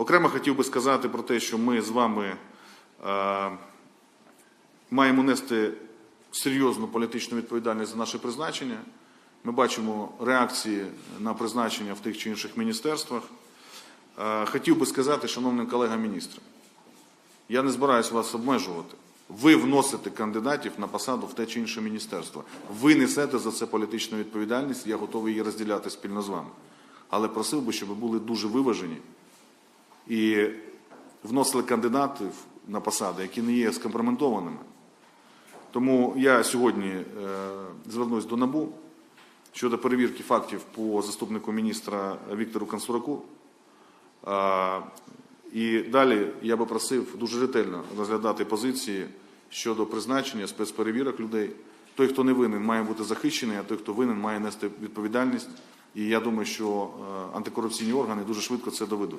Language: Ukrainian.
Окремо хотів би сказати про те, що ми з вами е, маємо нести серйозну політичну відповідальність за наше призначення. Ми бачимо реакції на призначення в тих чи інших міністерствах. Е, хотів би сказати, шановним колегам міністрам, я не збираюся вас обмежувати. Ви вносите кандидатів на посаду в те чи інше міністерство. Ви несете за це політичну відповідальність, я готовий її розділяти спільно з вами. Але просив би, щоб ви були дуже виважені і вносили кандидатів на посади, які не є скомпрометованими. Тому я сьогодні е, звернусь до НАБУ щодо перевірки фактів по заступнику міністра Віктору Консураку. І далі я би просив дуже ретельно розглядати позиції щодо призначення спецперевірок людей. Той, хто не винен, має бути захищений, а той, хто винен, має нести відповідальність. І я думаю, що е, антикорупційні органи дуже швидко це доведуть.